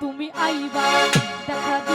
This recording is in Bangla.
তুমি আইবা দেখা